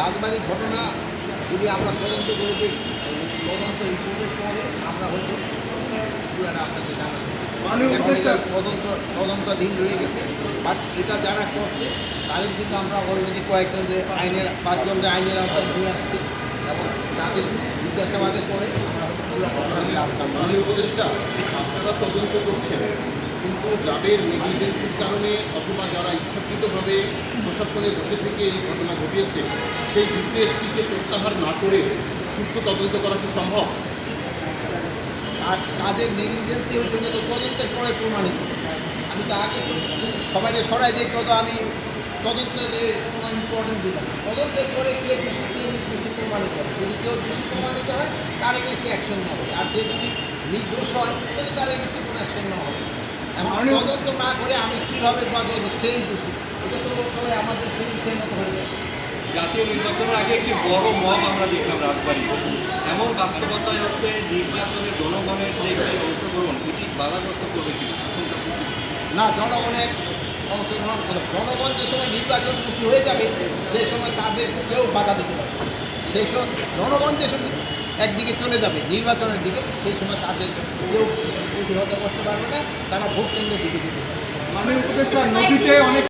রাজবাড়ির ঘটনা যদি আমরা তদন্ত করে দেখি তদন্ত রিপোর্টের পরে আমরা হয়তো পুরাটা আপনাদের জানাব। তদন্ত তদন্তাধীন রয়ে গেছে। বাট এটা যারা করছে তাদের কিন্তু আমরা অলরেডি কয়েকজন যে আইনের পাঁচজন যে আইনের আওতায় নিয়ে আসছি এবং তাদের জিজ্ঞাসাবাদের পরে আমরা হয়তো পুরো ঘটনা উপদেষ্টা আপনারা তদন্ত করছেন। কিন্তু যাদের নেগলিজেন্সির কারণে অথবা যারা ইচ্ছাকৃতভাবে প্রশাসনে বসে থেকে এই ঘটনা ঘটিয়েছে, সেই ডিসিএসপিকে প্রত্যাহার না করে সুষ্ঠু তদন্ত করা কি সম্ভব? আর তাদের নেগলিজেন্সি হয়েছে এটা তো তদন্তের পরে প্রমাণিত। আমি তো আগে যদি সবাই সরাই দেখতো তো আমি তদন্তের কোনো ইম্পর্টেন্ট দিতাম। তদন্তের পরে কে দোষী, কে নির্দোষী প্রমাণিত হয়। যদি কেউ দোষী প্রমাণিত হয়, তার এগেন্সে অ্যাকশন নেওয়া হবে। আর যে যদি নির্দোষ হয়, তাহলে তার এগেন্সে কোনো অ্যাকশন নেওয়া হবে মাননীয়- তদন্ত না করে আমি কীভাবে বাদল সেই দোষী। এটা তো তবে আমাদের সেই ইসের মতো হয়ে জাতীয় নির্বাচনের আগে একটি বড় মব আমরা দেখলাম রাজবাড়ি এমন বাস্তবতায় হচ্ছে নির্বাচনে জনগণের যে একটি অংশগ্রহণ এটি বাধাগ্রস্ত করবে করছি। না জনগণের অংশগ্রহণ করে। জনগণ যে সময় নির্বাচন নির্বাচনমুখী হয়ে যাবে সেই সময় তাদের কেউ বাধা দিতে পারবে সেই সময় জনগণ যে সময় একদিকে চলে যাবে নির্বাচনের দিকে সেই সময় তাদের কেউ প্রতিহত করতে পারবে না তারা ভোট কেন্দ্রে জিতে যেতে পারবে। উপদেষ্টা নদীতে অনেক